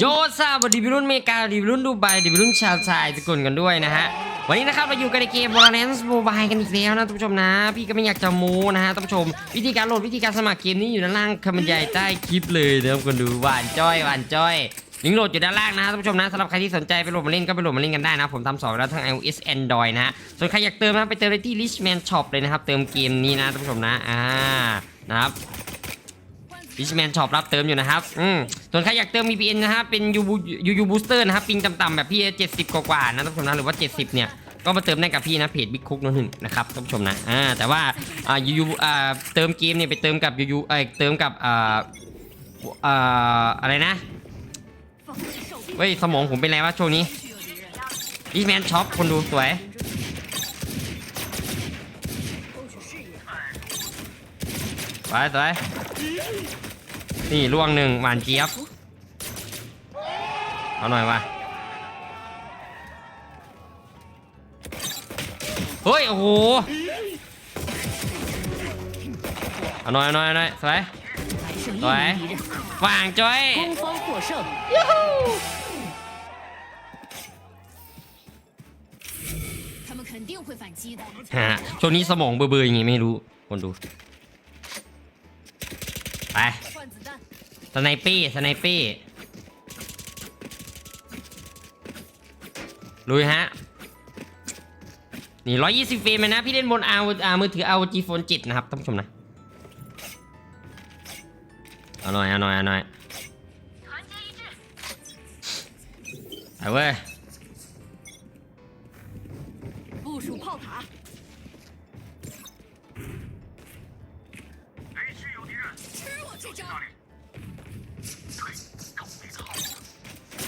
โยซาบดีวิรุ่นเมกาดีวิรุ่นดูไบดีวิรุ่นชาวไทยทุกคนกันด้วยนะฮะวันนี้นะครับเราอยู่กันในเกม Valorant Mobile กันอีกแล้วนะท่านผู้ชมนะ พี่ก็ไม่อยากจะโม้นะฮะท่านผู้ชม วิธีการโหลดวิธีการสมัครเกมนี้อยู่ด้านล่างคำบรรยายใต้คลิปเลยนะครับคนดูหวานจ้อยหวานจ้อยลิงก์โหลดอยู่ด้านล่างนะท่านผู้ชมนะสำหรับใครที่สนใจไปโหลดมาเล่นก็ไปโหลดมาเล่นกันได้นะ ผมทำสอนแล้วทั้ง iOS Android นะส่วนใครอยากเติมนะไปเติมได้ที่ Richman Shop เลยนะครับเติมเกมนี้นะท่านผู้ชมนะอ่านะครับ ดิชแมนช็อปรับเติมอยู่นะครับอืมส่วนใครอยากเติม VPN นะครับเป็นยูยูยูบูสเตอร์นะครับปิงต่ำๆแบบพี่เจ็ดสิบกว่าๆนะท่านผู้ชมนะหรือว่า 70 เนี่ยก็มาเติมได้กับพี่นะเพจบิ๊กคุกนั่นหนึ่งนะครับท่านผู้ชมนะอ่าแต่ว่าอ่ายูยูอ่าเติมเกมเนี่ยไปเติมกับยูยูเอ้ยเติมกับอ่าอ่าอะไรนะเฮ้ยสมองผมเป็นไรวะช่วงนี้ดิชแมนช็อปคนดูสวยสวยสวย นี่ล่วงหนึ่งหวานเจี๊ยบ เอาหน่อยวะเฮ้ย โอ้โห เอาหน่อยเอาหน่อยเอาหน่อยสวยสวยวางจ้อยฮูฮะช่วงนี้สมองเบื่อๆอย่างงี้ไม่รู้คนดู สไนปี้สไนปี้ลุยฮะ นี่ร้อยยี่สิบเฟรมเลยนะ พี่เล่นบนอาอามือถือ ROG Phone 7นะครับท่านผู้ชมนะ เอาหน่อย เอาหน่อย เอาหน่อยไปเว้ย部署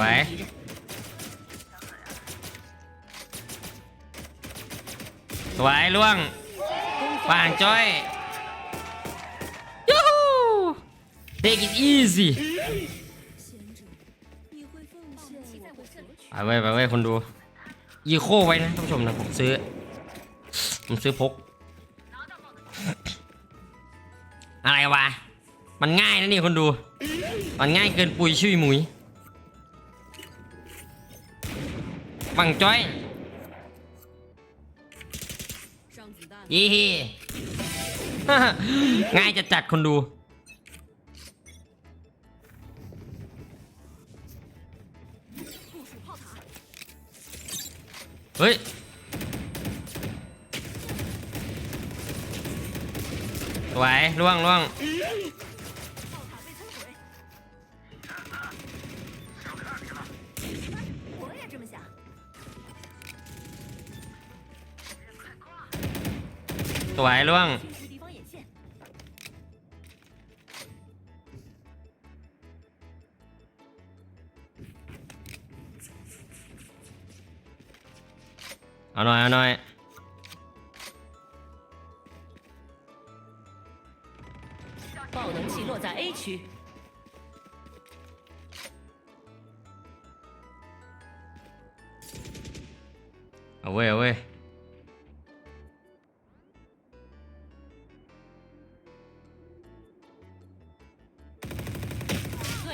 วยสวยล่วงปางจ้อยยูฮู take it easy ไปเว้ยไปเว้ยคนดูยีโคไว้นะท่านผู้ชมนะผมซื้อ ผมซื้อพก อะไรวะ มันง่ายนะนี่คนดู มันง่ายเกินปุยชุยมุย บังจ้อยยี่ง่ายจะจัดคนดู เฮ้ย สวยล่วงล่วง สวยล่วง 清除敌方眼线。 เอาหน่อย เอาหน่อย 爆能器落在 A 区， เอาเว้ย เอาเว้ย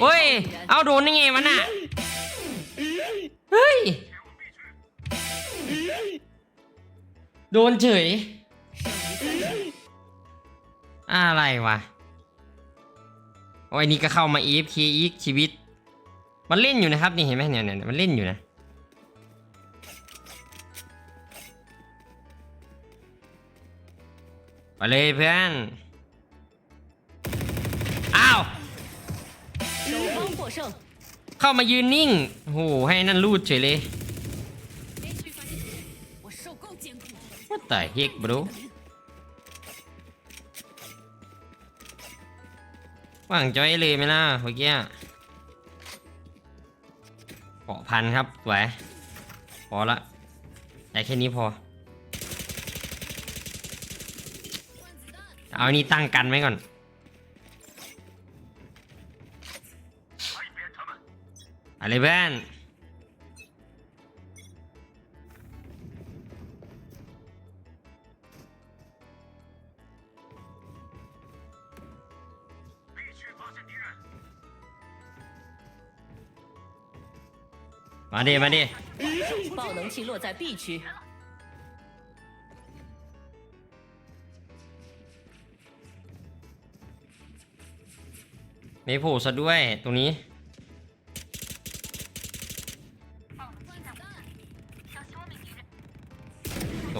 เฮ้ย เอาโดนยังไงมันอะ เฮ้ย โดนเฉย อะไรวะ โอ้ยนี่ก็เข้ามาอีฟคีอีกชีวิต มันเล่นอยู่นะครับ นี่เห็นไหมเนี่ยเนี่ยมันเล่นอยู่นะไปเลยเพื่อน เข้ามายืนนิ่งโหให้นั่นรูดเฉยเลย连续反击，我受够艰苦。What ว่างจอยเลยไหมล่ะเมื่อกี้เกาะพันครับสวยพอละแต่แค่นี้พอ เอาอันี้ตั้งกันไหมก่อน อะไรเพื่อน มาดิ มาดิ 爆能器落在 B 区， ไม่โผล่ซะด้วยตรงนี้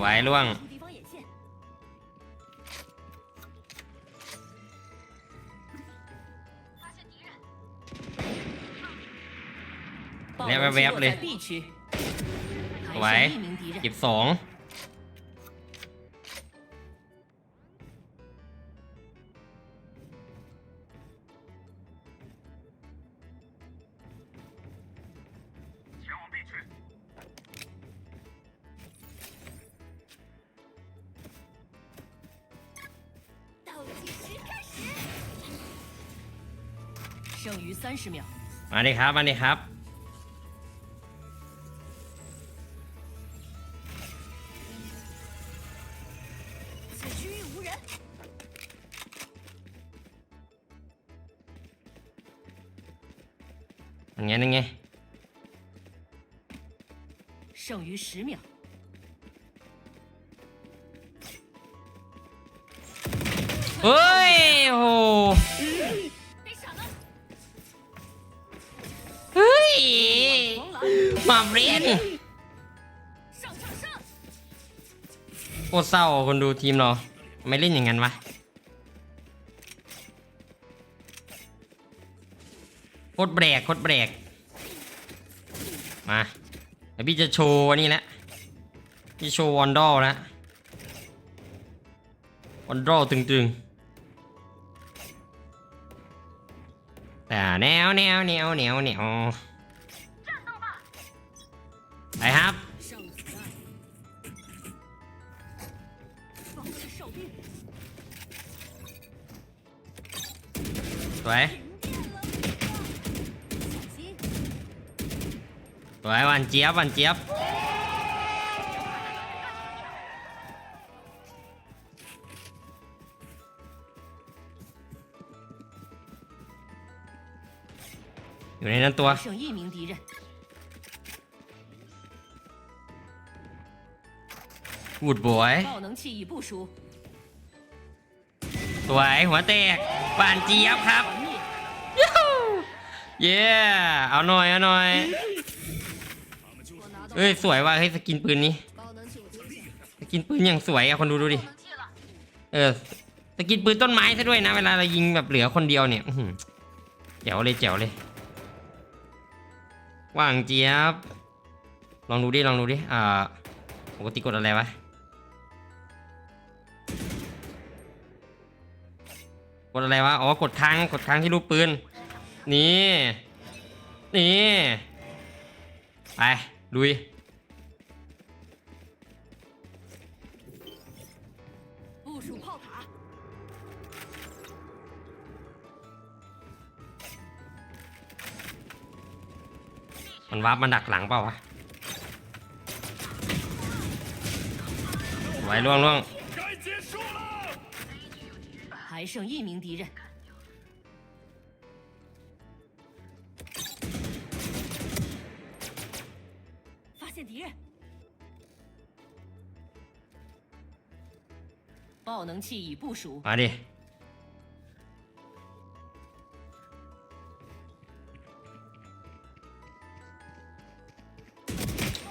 วยล่วง แล้วแวบๆเลยไว้เก็บสอง 剩余三十秒， มาดิครับ มาดิครับ 此区域无人。 ยังไงยังไง 剩余十秒， เฮ้ย โอ้ มาเรีนโคตรเศร้าคนดูทีมเราไม่เล่นอย่างนั้นวะโคตรแบรกโคตรแบรกมาเดี๋วพี่จะโชว์นี่แหละพี่โชว์วอนดอลแล้ววอนดอลตึงๆแต่แนวแนวแนวแนวแนว ไปครับสวยสวยวันเจี๊ยบวันเจี๊ยบอยู่ในนั้นตัว 剩一名敌人， วูดบอย 爆能器已部署， สวยหัวแตกหวานเจี๊ยบครับ 团灭。 เย้เอาหน่อยเอาหน่อย เอ้ย สวยว่ะเฮ้ยสกินปืนนี้ สกินปืนอย่างสวยอะคนดูดูดิ เออ สกินปืนต้นไม้ซะด้วยนะ เวลาเรายิงแบบเหลือคนเดียวเนี่ยอื้อหือแจ๋วเลยแจ๋วเลยว่างเจี๊ยบ ลองดูดิ ลองดูดิ อ่า ปกติกดอะไรวะ กดอะไรวะ อ๋อ กดค้าง กดค้างที่รูปปืน นี่ นี่ ไปลุย มันวาร์ปมันดักหลังเปล่าวะ ไว้ล่วงล่วง 还剩一名敌人。发现敌人！爆能器已部署， มาดิ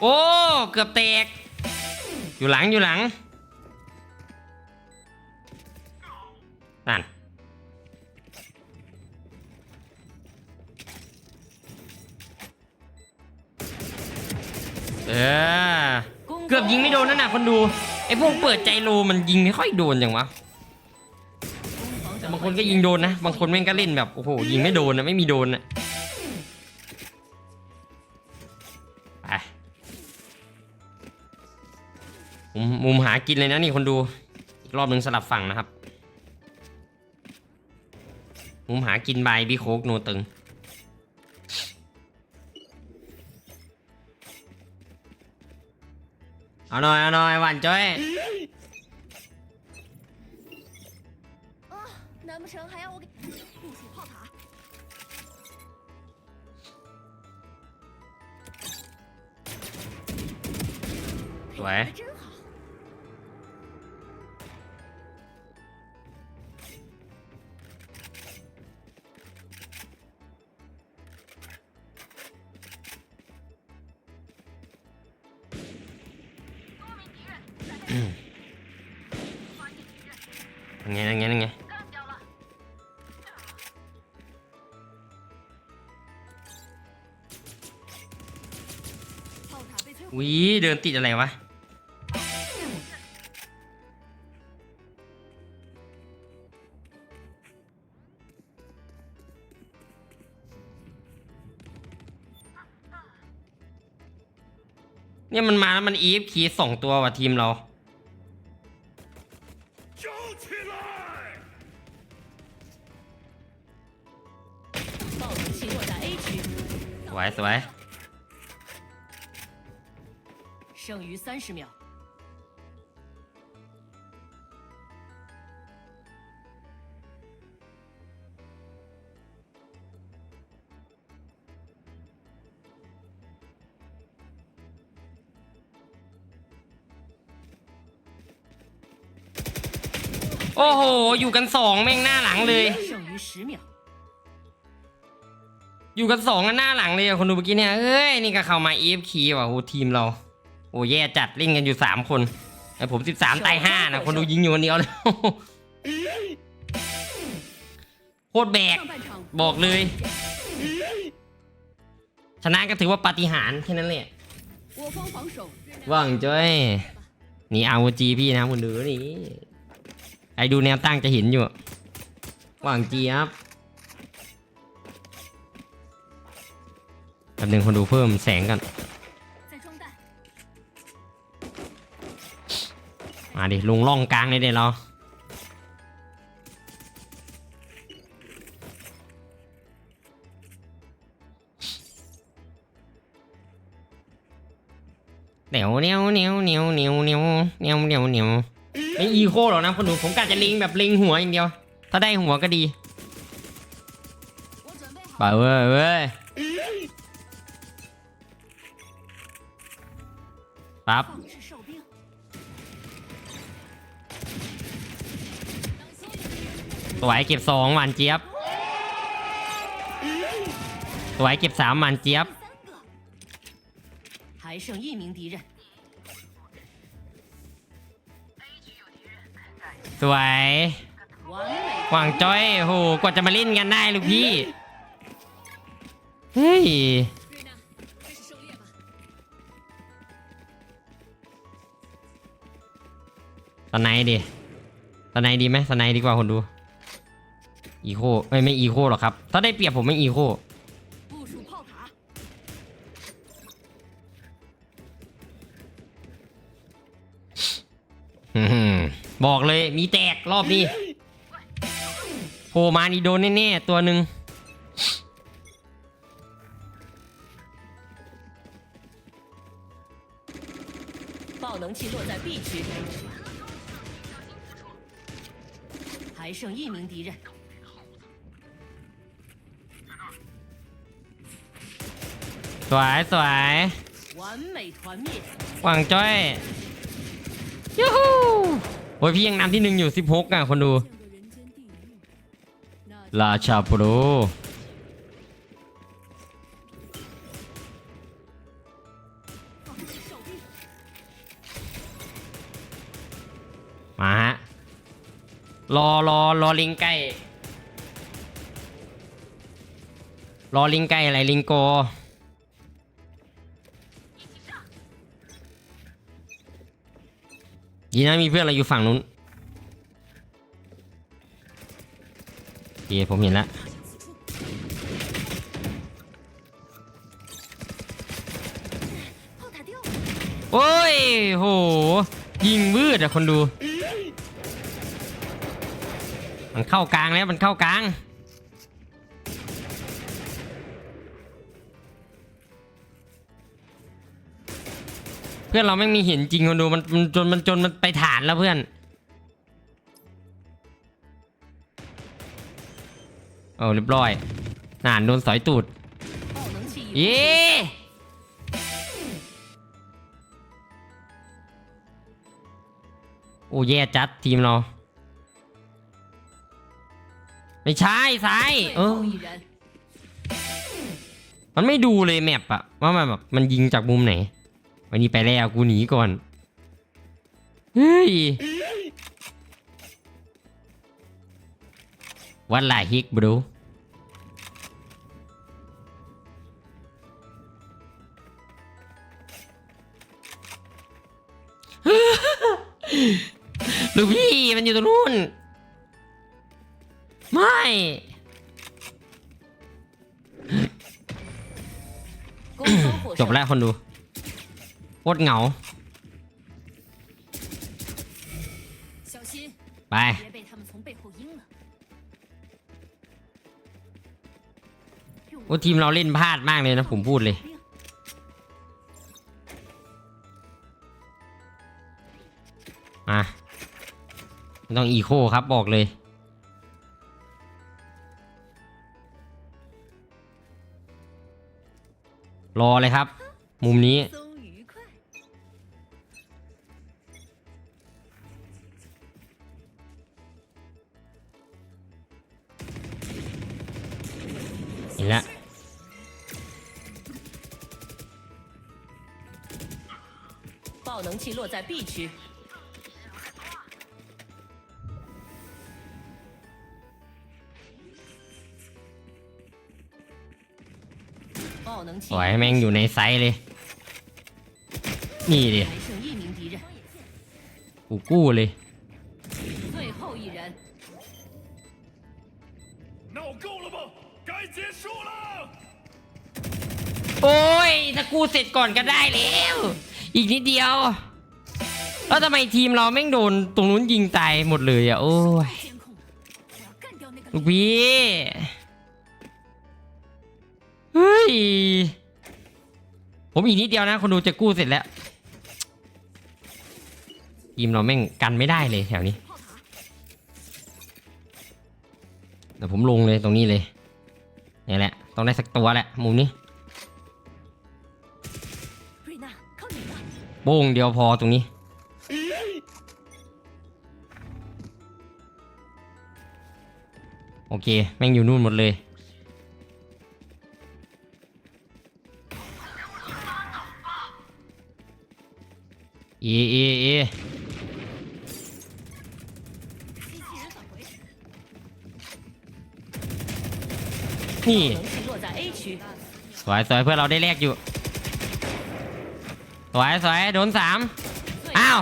โอ้ เกือบแตก อยู่หลังอยู่หลัง ออเกือบยิงไม่โดนนั่นน่ะคนดูไอ้พวกเปิดใจโลมันยิงไม่ค่อยโดนจังวะแต่บางคนก็ยิงโดนนะบางคนแม่งก็เล่นแบบโอ้โหยิงไม่โดนนะไม่มีโดนนะไปมุมมุมหากินเลยนะนี่คนดูอีกรอบหนึ่งสลับฝั่งนะครับมุมหากินใบบีโคกโนตึง เอาหน่อยเอาหน่อยหวานจ้อย 啊，难不成还要我给部署炮塔？ ส เดินติดอะไรวะ เนี่ยมันมาแล้วมัน EFK สองตัววะทีมเราสวยสวย 剩余三十秒。 โอ้โห อยู่กันสองแม่งหน้าหลังเลย 剩余十秒。 อยู่กันสองกันหน้าหลังเลยอะคนดูเมื่อกี้เนี่ย เอ้ย นี่ก็เข้ามา EFK ว่ะโอ้ทีมเรา โอ้แย่จัดเล่งกันอยู่สามคนไอผมสิบสามตายห้านะคนดูยิงอยู่คนเดียวเลยโคตรแบกบอกเลย ชนะก็ถือว่าปาฏิหาริย์แค่นั้นแหละหวังจ้อยนี่เอาจีพี่นะคนดูนี่ไอดูแนวตั้งจะเห็นอยู่หวังจีครับแป๊บนึงคนดูเพิ่มแสงกัน มาดิลุงล่องกลางเลยเดี๋ยวเราเดี๋ยวเนี้ยวเนี้ยวเนี้ยวเนี้ยวเนี้ยวเนี้ยวเนี้ยวเนี้ยวไม่อีโคหรอกนะคนหนูผมกะจะลิงแบบลิงหัวอย่างเดียว ถ้าได้หัวก็ดีไปเว้เว้ยครับ สวยเก็บสองหวานเจี๊ยบสวยเก็บสามหวานเจี๊ยบ 还剩一名敌人， สวย 完美 หวางจ้อยโหกว่าจะมาเล่นกันได้ลูกพี่ เฮ้ย 瑞娜，开始狩猎吧。 สไนด์ดิสไนด์ดีไหมสไนด์ดีกว่าคนดู อีโคไม่ไม่อีโคหรอกครับ ถ้าได้เปรียบผมไม่อีโค 部署炮塔， อื้อหือบอกเลยมีแตกรอบนี้โผล่มานี่โดนแน่ๆตัวหนึ่ง 爆能器落在 B 区，还剩一名敌人， วยสวยหวังจ้อยยูฮูโอ้ยพี่ยังนำที่หนึ่งอยู่ 16 อะ คนดูลาชาโปรมาฮะ รอรอรอลิงใกล้รอลิงใกล้อะไรลิงโก ยีนะมีเพื่อนอะไรอยู่ฝั่งนู้นโอเคผมเห็นแล้วโอ้ยโห ยิงวืดอะคนดู มันเข้ากลางแล้วมันเข้ากลาง พื่อนเราไม่มีเห็นจริงคนดูมันมันจนมันจนมันไปฐานแล้วเพื่อนเออเรียบร้อยหนานโดนสอยตูดเย้โอ้แย่จัดทีมเรา ไม่ใช่สายเออมันไม่ดูเลยแมปอะว่ามันแบบมันยิงจากมุมไหน วันนี้ไปแล้วกูหนีก่อน เฮ้ยวันละฮิกบรูลูกพี่มันอยู่ตรงนู้น ไม่ จบแล้วคนดู โคตรเหงา ไป โอ้ทีมเราเล่นพลาดมากเลยนะผมพูดเลยมาต้องอีโคครับบอกเลยรอเลยครับ มุมนี้ เห็นแล้ว 爆能器落在 B 区。爆能器 ปล่อยให้แม่งอยู่ในไซส์เลย นี่ดิ 还剩一名敌人， กูกู้เลย 最后一人，闹够了吗？ 该结束了。 โอ้ยถ้ากูเสร็จก่อนก็ได้แล้ว อีกนิดเดียว แล้วทำไมทีมเราแม่งโดนตรงนู้นยิงตายหมดเลยอ่ะ โอ้ย 监控了，我要干掉那个 ลูกพี่ เฮ้ย ผมอีกนิดเดียวนะ คนดูจะกู้เสร็จแล้ว ทีมเราแม่งกันไม่ได้เลยแถวนี้ 炮塔。 เดี๋ยวผมลงเลยตรงนี้เลย นี่แหละ ต้องได้สักตัวแหละ มุมนี้โป้งเดียวพอตรงนี้ โอเค แม่งอยู่นู่นหมดเลย เอ เอ เอ นี่สวยสวยเพื่อเราได้เลขอยู่ สวยสวยโดนสามอ้าว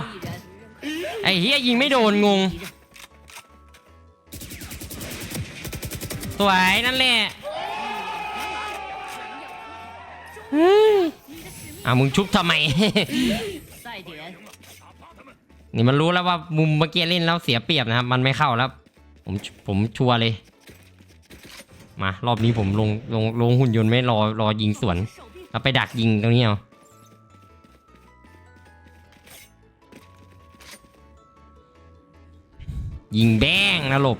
ไอ้เฮียยิงไม่โดนงง สวยนั่นแหละอะมึงชุบทำไม นี่มันรู้แล้วว่ามุมเมื่อกี้เล่นแล้วเสียเปรียบนะครับ มันไม่เข้าแล้ว ผมผมชัวร์เลย มารอบนี้ผมลงลงลงหุ่นยนต์ไม่รอรอยิงสวน 手臂 แล้วไปดักยิงตรงนี้เอายิงแบ้งนะหลบ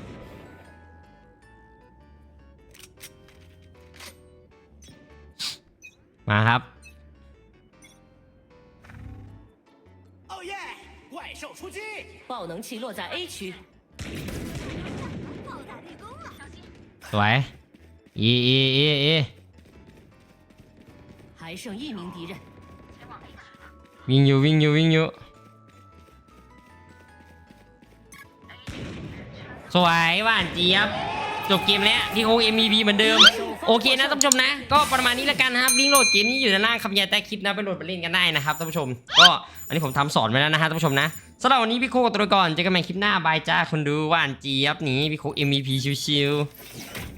มาครับ 哦耶！怪兽出击！爆能器落在 A 区，炮打立功了，小心！ สวย อีอีอีอีวิ่งอยู่วิ่งอยู่วิ่งอยู่สวยหวานเจี๊ยบจบเกมแล้วที่โอเอ็มวีพีเหมือนเดิม โอเคนะท่านผู้ชมนะ ก็ประมาณนี้แล้วกันครับลิงโหลดเกมนี้อยู่ด้านล่างคำยาแต้คลิปนะไปโหลดไปเล่นกันได้นะครับท่านผู้ชม ก็อันนี้ผมทำสอนไว้แล้วนะฮะท่านผู้ชมนะสำหรับวันนี้พี่โค้กตัวก่อนเจอกันใหม่คลิปหน้าบายจ้าคนดูหวานเจี๊ยบหนีพี่โคเอ็มวีพีชิวๆ